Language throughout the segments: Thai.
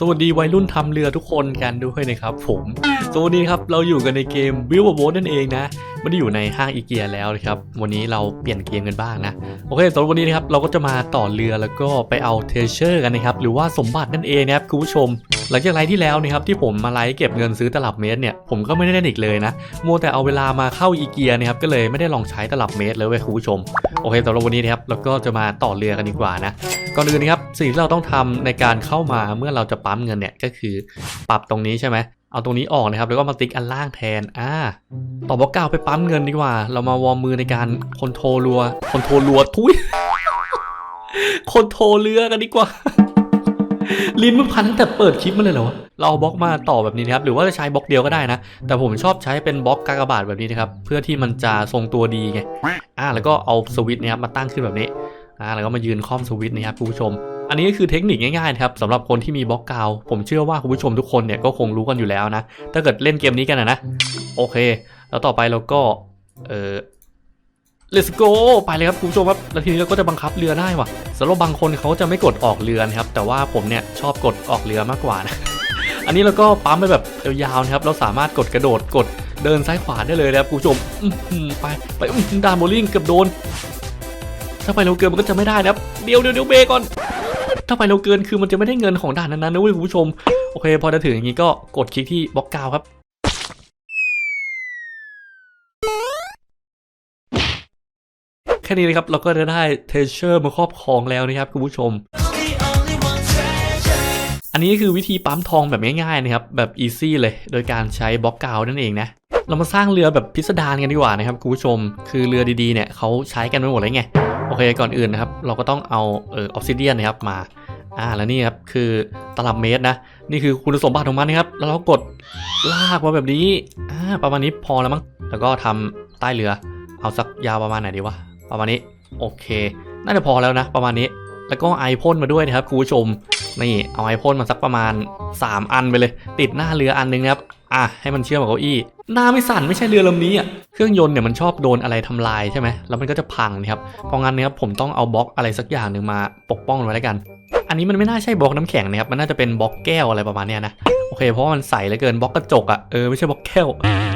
สวัสดีวัยรุ่นทำเรือทุกคนกันด้วยนะครับผม สวัสดีครับเราอยู่กันในเกมวิวโบนั่นเองนะ ไม่ได้อยู่ในห้างอีเกียแล้วนะครับวันนี้เราเปลี่ยนเกมกันบ้างนะโอเคสำหรับวันนี้นะครับเราก็จะมาต่อเรือแล้วก็ไปเอาเทเชอร์กันนะครับหรือว่าสมบัตินั่นเองนะครับคุณผู้ชม หลังจากไลฟ์ที่แล้วนะครับที่ผมมาไลฟ์เก็บเงินซื้อตลับเมตรเนี่ยผมก็ไม่ได้เล่นอีกเลยนะมัวแต่เอาเวลามาเข้าอีเกียนะครับก็เลยไม่ได้ลองใช้ตลับเมตรเลยเว้ยคุณผู้ชมโอเคสำหรับวันนี้นะครับเราก็จะมาต่อเรือกันดีกว่านะก่อนอื่นนะครับสิ่งที่เราต้องทำในการเข้ามาเมื่อเราจะปั๊มเงินเนี่ยก็คือปรับตรงนี้ใช่ไหม เอาตรงนี้ออกนะครับ แล้วก็มาติ๊กอันล่างแทน อ่า ต่อบล็อกเก้าไปปั๊มเงินดีกว่า เรามาวอร์มมือในการคอนโทรลรัว คอนโทรลรัวทุยคอนโทรเรือกันดีกว่า ลิ้นมันพันตั้งแต่เปิดคลิปมาเลยเหรอวะ เราบล็อกมาต่อแบบนี้นะครับ หรือว่าจะใช้บล็อกเดียวก็ได้นะ แต่ผมชอบใช้เป็นบล็อกกากบาทแบบนี้นะครับ เพื่อที่มันจะทรงตัวดีไง อ่า แล้วก็เอาสวิตช์นะครับมาตั้งขึ้นแบบนี้ อ่า แล้วก็มายืนค่อมสวิตช์นะครับคุณผู้ชม อันนี้ก็คือเทคนิคง่ายๆครับสำหรับคนที่มีบล็อกกาวผมเชื่อว่าคุณผู้ชมทุกคนเนี่ยก็คงรู้กันอยู่แล้วนะ ถ้าเกิดเล่นเกมนี้กันนะโอเค แล้วต่อไปเราก็เออ let's go ไปเลยครับคุณผู้ชมครับแล้วทีนี้เราก็จะบังคับเรือได้ว่ะสำหรับบางคนเขาจะไม่กดออกเรือนะครับแต่ว่าผมเนี่ยชอบกดออกเรือมากกว่านะอันนี้เราก็ปั๊มไปแบบยาวๆนะครับ เราสามารถกดกระโดดกดเดินซ้ายขวาได้เลยนะครับคุณผู้ชมไปไปอื้อหือดานโบลิ่งเกือบโดน ถ้าไปเร็วเกินมันก็จะไม่ได้นะครับ เดี๋ยวเดี๋ยวเดี๋ยวเบรก่อน ถ้าไปเร็วเกินคือมันจะไม่ได้เงินของด่านนั้นๆนะเว้ยคุณผู้ชม โอเค พอจะถึงอย่างนี้ก็กดคลิกที่บล็อกกาวครับแค่นี้นะครับเราก็จะได้เทเชอร์มาครอบครองแล้วนะครับคุณผู้ชม อันนี้คือวิธีปั๊มทองแบบง่ายๆนะครับแบบอีซี่เลย โดยการใช้บล็อกกาวนั่นเองนะเรามาสร้างเรือแบบพิสดารกันดีกว่านะครับคุณผู้ชม คือเรือดีๆเนี่ยเขาใช้กันไปหมดเลยไง โอเคก่อนอื่นนะครับ เราก็ต้องเอาเออออฟซิเดียนนะครับมาอ่าแล้วนี่ครับคือตลับเมตรนะ นี่คือคุณสมบัติของมันนะครับ แล้วเรากดลากมาแบบนี้อ่าประมาณนี้พอแล้วมั้งแล้วก็ทำใต้เรือ เอาสักยาวประมาณไหนดีวะประมาณนี้โอเค น่าจะพอแล้วนะ ประมาณนี้ แล้วก็ไอพ่นมาด้วยนะครับคุณผู้ชม นี่เอาไอพ่นมาสักประมาณ 3 อันไปเลย ติดหน้าเรืออันนึงนะครับอะให้มันเชื่อมกับเก้าอี้หน้าไม่สั่นไม่ใช่เรือลำนี้อะเครื่องยนต์เนี่ยมันชอบโดนอะไรทำลายใช่ไหมแล้วมันก็จะพังนะครับเพราะงั้นเนี่ยผมต้องเอาบล็อกอะไรสักอย่างหนึ่งมาปกป้องไว้แล้วกัน อันนี้มันไม่น่าใช่บล็อกน้ำแข็งนะครับมันน่าจะเป็นบล็อกแก้วอะไรประมาณเนี้ยนะโอเคเพราะมันใสเหลือเกินบล็อกกระจกอะเออไม่ใช่บล็อกแก้ว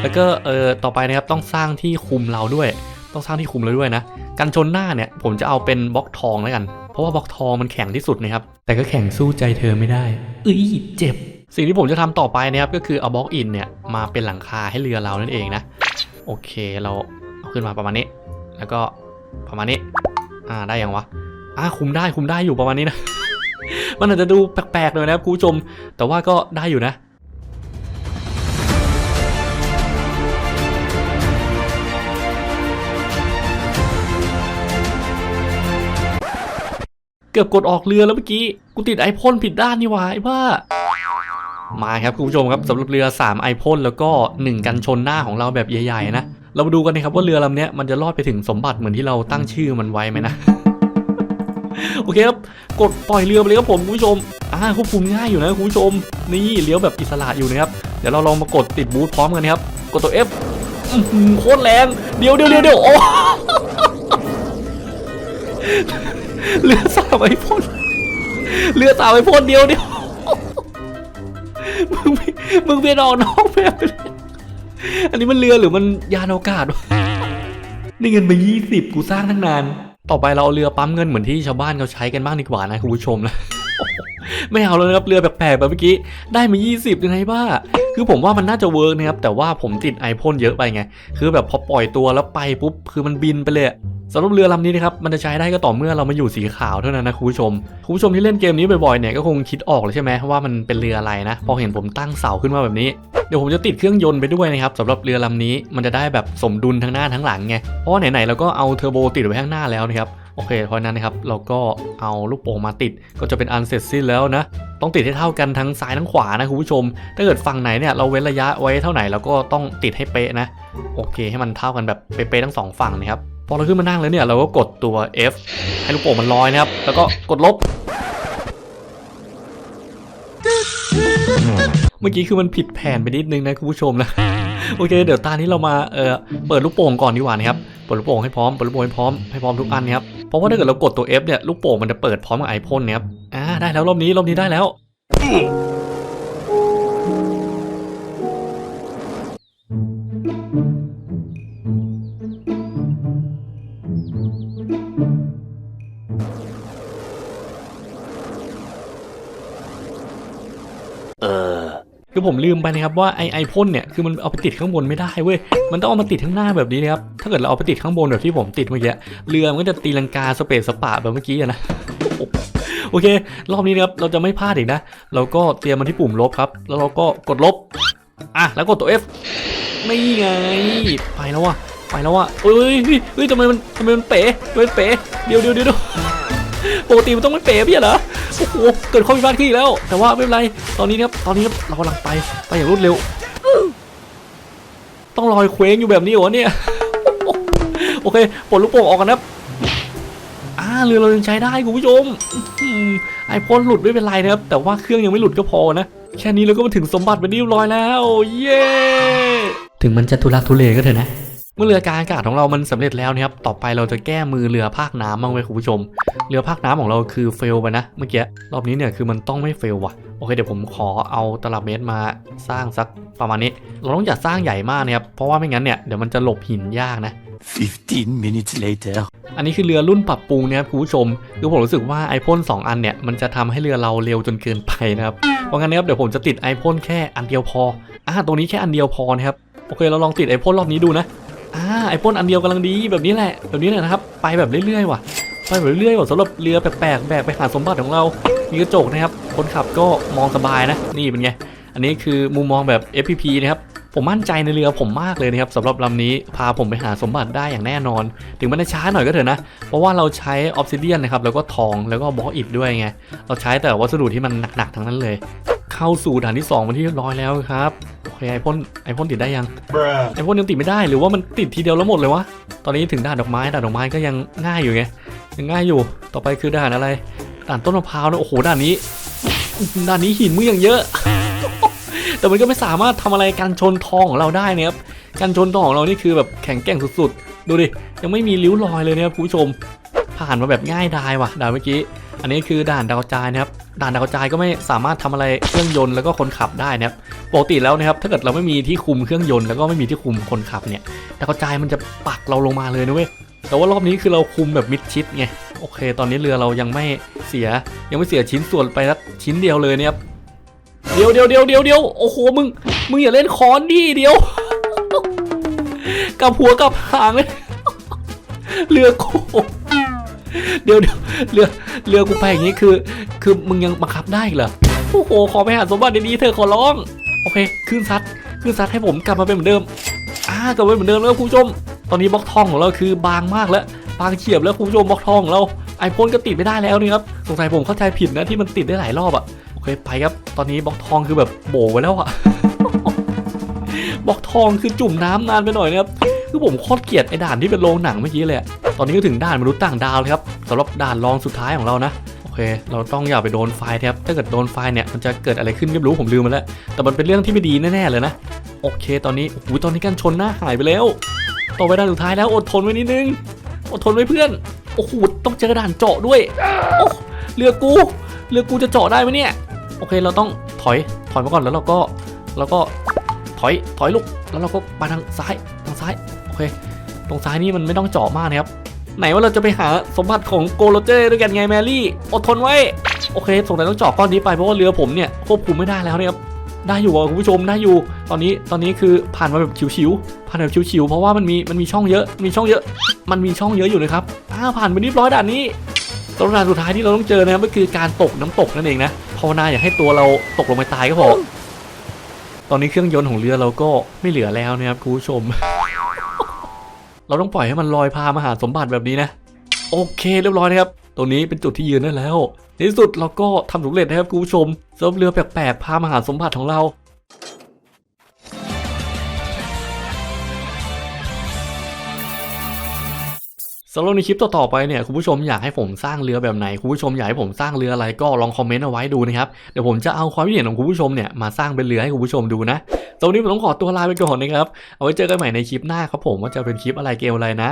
แล้วก็เออต่อไปนะครับต้องสร้างที่คุมเราด้วย ต้องสร้างที่คุมเราด้วยนะ กันชนหน้าเนี่ยผมจะเอาเป็นบล็อกทองแล้วกัน เพราะว่าบล็อกทองมันแข็งที่สุดนะครับ แต่ก็แข็งสู้ใจเธอไม่ได้เอ้ยเจ็บ สิ่งที่ผมจะทำต่อไปนะครับก็คือเอาบล็อกอินเนี่ยมาเป็นหลังคาให้เรือเรานั่นเองนะ โอเคเราเอาขึ้นมาประมาณนี้ แล้วก็ประมาณนี้ อ่าได้ยังวะ อ่าคุมได้คุมได้อยู่ประมาณนี้นะ มันอาจจะดูแปลกๆเลยนะครับคุณผู้ชม แต่ว่าก็ได้อยู่นะ เกือบกดออกเรือแล้วเมื่อกี้ กูติดไอพ่นผิดด้านนี่หว่าไอ้บ้ามาครับคุณผู้ชมครับสำหรับเรือ 3 ไอพ่นแล้วก็ 1 กันชนหน้าของเราแบบใหญ่ๆนะ เรามาดูกันนะครับว่าเรือลำนี้มันจะรอดไปถึงสมบัติเหมือนที่เราตั้งชื่อมันไว้ไหมนะโอเคครับ กดปล่อยเรือไปเลยครับผมคุณผู้ชม อ่าควบคุมง่ายอยู่นะคุณผู้ชม นี่เลี้ยวแบบอิสระอยู่นะครับ เดี๋ยวเราลองมากดติดบูทพร้อมกันนะครับ กดตัว F โคตรแรงเดียวเดี๋ยวเดี๋ยวเดี๋ยวโอ้ เรือสามไอพ่นเรือสามไอพ่นเดียวเดียวมึงไม่มึงเปลี่ยนออกนอกแบบไปเลยอันนี้มันเรือหรือมันยานอวกาศวะนี่เงินไปยี่สิบกูสร้างตั้งนาน ต่อไปเราเอาเรือปั๊มเงินเหมือนที่ชาวบ้านเขาใช้กันบ้างดีกว่านะคุณผู้ชมนะ ไม่เอาเลยนะครับเรือแปลกๆแบบเมื่อกี้ได้มา 20 ยังไงบ้า คือผมว่ามันน่าจะเวิร์กนะครับ แต่ว่าผมติดไอพ่นเยอะไปไง คือแบบพอปล่อยตัวแล้วไปปุ๊บ คือมันบินไปเลยสำหรับเรือลำนี้นะครับ มันจะใช้ได้ก็ต่อเมื่อเรามาอยู่สีขาวเท่านั้นนะคุณผู้ชม คุณผู้ชมที่เล่นเกมนี้บ่อยๆเนี่ยก็คงคิดออกเลยใช่ไหมว่ามันเป็นเรืออะไรนะ พอเห็นผมตั้งเสาขึ้นมาแบบนี้ เดี๋ยวผมจะติดเครื่องยนต์ไปด้วยนะครับสำหรับเรือลำนี้มันจะได้แบบสมดุลทั้งหน้าทั้งหลังไง เพราะว่าไหนๆเราก็เอาเทอร์โบติดไว้ข้างหน้าแล้วนะครับ อเคเพราะนั้นนะครับเราก็เอาลูกโป่งมาติดก็จะเป็นอันเสร็จสิ้นแล้วนะ ต้องติดให้เท่ากันทั้งซ้ายทั้งขวานะคุณผู้ชม ถ้าเกิดฝั่งไหนเนี่ยเราเว้นระยะไว้เท่าไหนเราก็ต้องติดให้เป๊ะนะโอเค ให้มันเท่ากันแบบเป๊ะๆทั้งสองฝั่งนะครับพอเราขึ้นมานั่งแล้วเนี่ยเราก็กดตัว F ให้ลูกโป่งมันลอยนะครับ แล้วก็กดลบ เมื่อกี้คือมันผิดแผนไปนิดนึงนะคุณผู้ชมนะ โอเค เดี๋ยวตานี้เรามาเออเปิดลูกโป่งก่อนดีกว่านะครับ ปิดลูกโป่งให้พร้อมเปิดลูกโป่งให้พร้อมให้พร้อมทุกอันนะครับเพราะว่าถ้าเกิดเรากดตัว F เนี่ยลูกโป่งมันจะเปิดพร้อมกับไอพ่นนะครับอ่าได้แล้วรอบนี้รอบนี้ได้แล้ว คือผมลืมไปนะครับว่าไอไอพ่นเนี่ยคือมันเอาไปติดข้างบนไม่ได้เว้ยมันต้องเอามาติดข้างหน้าแบบนี้นะครับถ้าเกิดเราเอาไปติดข้างบนแบบที่ผมติดเมื่อกี้เรือมันก็จะตีลังกาสเปซสปะแบบเมื่อกี้นะโอเค รอบนี้นะครับเราจะไม่พลาดอีกนะ เราก็เตรียมมาที่ปุ่มลบครับ แล้วเราก็กดลบ อะ แล้วกดตัว F นี่ไง ไปแล้วว่ะ ไปแล้วว่ะเอ้ยเฮ้ยเฮ้ยทำไมมันทำไมมันเป๋ทำไมมันเป๋ เดี๋ยวเดี๋ยวเดี๋ยว ปกติมันต้องไม่เป๋พี่เหรอโอ้โหเกิดข้อพิพาทขึ้นอีกแล้ว แต่ว่าไม่เป็นไรตอนนี้นะครับตอนนี้ครับเรากำลังไปไปอย่างรวดเร็ว ต้องลอยเคว้งอยู่แบบนี้เหรอเนี่ยโอเคปลดลูกโป่งออกกันนะครับอ่าเรือเรายังใช้ได้คุณผู้ชมอืมไอพ่นหลุดไม่เป็นไรนะครับแต่ว่าเครื่องยังไม่หลุดก็พอนะแค่นี้เราก็มาถึงสมบัติเป็นที่เรียบร้อยแล้ว เย้ถึงมันจะทุลักทุเลก็เถอะนะ เมื่อเรือการอากาศของเรามันสำเร็จแล้วนะครับ ต่อไปเราจะแก้มือเรือภาคน้ำบ้างไหมคุณผู้ชม เรือภาคน้ำของเราคือเฟลไปนะ เมื่อกี้ รอบนี้เนี่ยคือมันต้องไม่เฟลว่ะ โอเคเดี๋ยวผมขอเอาตลับเมตรมาสร้างสักประมาณนี้ เราต้องอย่าสร้างใหญ่มากนะครับ เพราะว่าไม่งั้นเนี่ยเดี๋ยวมันจะหลบหินยากนะ15 minutes later. อันนี้คือเรือรุ่นปรับปรุงนะครับคุณผู้ชมคือผมรู้สึกว่าไอพ่น2อันเนี่ยมันจะทำให้เรือเราเร็วจนเกินไปนะครับ เพราะงั้นนะครับเดี๋ยวผมจะติดไอพ่นแค่อันเดียวพอ อ่าตรงนี้แค่อันเดียวพอนะครับ โอเคเราลองติดไอพ่นรอบนี้ดูนะ อ่าไอพ่นอันเดียวกำลังดีแบบนี้แหละแบบนี้แหละนะครับ ไปแบบเรื่อยๆว่ะไปแบบเรื่อยๆว่ะสำหรับเรือแปลกๆแบกไปหาสมบัติของเรามีกระจกนะครับ คนขับก็มองสบายนะนี่เป็นไงอันนี้คือมุมมองแบบ FPP นะครับผมมั่นใจในเรือผมมากเลยนะครับสำหรับลำนี้พาผมไปหาสมบัติได้อย่างแน่นอน ถึงมันจะช้าหน่อยก็เถอะนะ เพราะว่าเราใช้ออ s ซิเดียนนะครับแล้วก็ทองแล้วก็บล็อกอิฐด้วยไง เราใช้แต่วัสดุที่มันหนักๆทั้งนั้นเลย เข้าสู่ด่านที่2มาที่ร้อยแล้วครับ เคไอพ่นไอพ่นติดได้ยังไอพ่นยังติดไม่ได้หรือว่ามันติดทีเดียวแล้วหมดเลยวะ ตอนนี้ถึงด่านดอกไม้ด่านดอกไม้ก็ยังง่ายอยู่ไงยังง่ายอยู่ ต่อไปคือด่านอะไร ด่านต้นมะพร้าวนะโอ้โหด่านนี้ ด่านนี้หินมึงอย่างเยอะ แต่มันก็ไม่สามารถทำอะไรกันชนทองของเราได้นะครับกันชนทองของเรานี่คือแบบแข็งแกร่งสุดๆ ดูดิยังไม่มีริ้วรอยเลยนะครับคุณผู้ชม ผ่านมาแบบง่ายดายว่ะด่านเมื่อกี้ อันนี้คือด่านดาวกระจายนะครับด่านดาวกระจายก็ไม่สามารถทำอะไรเครื่องยนต์แล้วก็คนขับได้นะครับปกติแล้วนะครับถ้าเกิดเราไม่มีที่คุมเครื่องยนต์แล้วก็ไม่มีที่คุมคนขับเนี่ยดาวกระจายมันจะปักเราลงมาเลยนะเว้ยแต่ว่ารอบนี้คือเราคุมแบบมิดชิดไงโอเค ตอนนี้เรือเรายังไม่เสียยังไม่เสียชิ้นส่วนไปสักชิ้นเดียวเลยเนี่ยครับเดี๋ยวเดี๋ยวเดี๋ยวเดี๋ยวเดี๋ยวโอ้โหมึงมึงอย่าเล่นค้อนดิเดี๋ยวกับหัวกับหางเลยเรือกู เดี๋ยวเดี๋ยวเรือเรือกูไปอย่างนี้คือ คือมึงยังบังคับได้เหรอโอ้โหขอไปหาสมบัติดีๆเธอขอร้อง โอเคขึ้นซัดขึ้นซัดให้ผมกลับมาเป็นเหมือนเดิมอ่ากลับมาเป็นเหมือนเดิมแล้วคุณผู้ชม ตอนนี้บล็อกทองของเราคือบางมากแล้ว บางเฉียบแล้วคุณผู้ชมบล็อกทองของเราไอพ่นก็ติดไม่ได้แล้วนี่ครับสงสัยผมเข้าใจผิดนะที่มันติดได้หลายรอบอะโอเคไปครับ ตอนนี้บล็อกทองคือแบบโบไว้แล้วอะ บอกทองคือจุ่มน้ำนานไปหน่อยนะครับคือผมโคตรเกลียดไอ้ด่านที่เป็นโรงหนังเมื่อกี้เลยตอนนี้ก็ถึงด่านมนุษย์ต่างดาวเลยครับสำหรับด่านรองสุดท้ายของเรานะโอเค เราต้องอย่าไปโดนไฟครับ ถ้าเกิดโดนไฟเนี่ย มันจะเกิดอะไรขึ้นไม่รู้ผมลืมมาแล้ว แต่มันเป็นเรื่องที่ไม่ดีแน่ๆเลยนะ โอเค ตอนนี้ โอ้โห ตอนนี้กันชนหน้าหายไปแล้ว ต่อไปด่านสุดท้ายแล้ว อดทนไว้นิดนึง อดทนไว้เพื่อน โอ้โห ต้องเจอด่านเจาะด้วย โอ้เรือกู เรือกูจะเจาะได้ไหมเนี่ย โอเค เราต้องถอย ถอยมาก่อนแล้วเราก็แล้วก็ ถอยถอยลูกแล้วเราก็ไปทางซ้ายทางซ้ายโอเคตรงซ้ายนี่มันไม่ต้องเจาะมากนะครับไหนว่าเราจะไปหาสมบัติของโกโรเจอร์ด้วยกันไงแมรี่อดทนไว้โอเคสงสัยต้องเจาะก้อนนี้ไปเพราะว่าเรือผมเนี่ยควบคุมไม่ได้แล้วเนี่ยครับได้อยู่คุณผู้ชมได้อยู่ ตอนนี้ตอนนี้คือผ่านมาแบบชิวๆผ่านแบบชิวๆเพราะว่ามันมีมันมีช่องเยอะมีช่องเยอะ มันมีช่องเยอะอยู่นะครับอ้าผ่านไปเรียบร้อยด่านนี้ตอนด่านสุดท้ายที่เราต้องเจอนะครับก็คือการตกน้ำตกนั่นเองนะภาวนาอย่าให้ตัวเราตกลงไปตายก็พอ ตอนนี้เครื่องยนต์ของเรือเราก็ไม่เหลือแล้วนะครับคุณผู้ชม เราต้องปล่อยให้มันลอยพามาหาสมบัติแบบนี้นะ โอเคเรียบร้อยนะครับ ตรงนี้เป็นจุดที่ยืนได้แล้วในที่สุดเราก็ทำสำเร็จนะครับคุณผู้ชมเซิร์ฟเรือแปลกๆพามาหาสมบัติของเรา สำหรับในคลิปต่อๆไปเนี่ยคุณผู้ชมอยากให้ผมสร้างเรือแบบไหนคุณผู้ชมอยากให้ผมสร้างเรืออะไรก็ลองคอมเมนต์เอาไว้ดูนะครับเดี๋ยวผมจะเอาความคิดเห็นของคุณผู้ชมเนี่ยมาสร้างเป็นเรือให้คุณผู้ชมดูนะตรงนี้ผมต้องขอตัวลาไปก่อนนะครับเอาไว้เจอกันใหม่ในคลิปหน้าครับผมว่าจะเป็นคลิปอะไรเกมอะไรนะ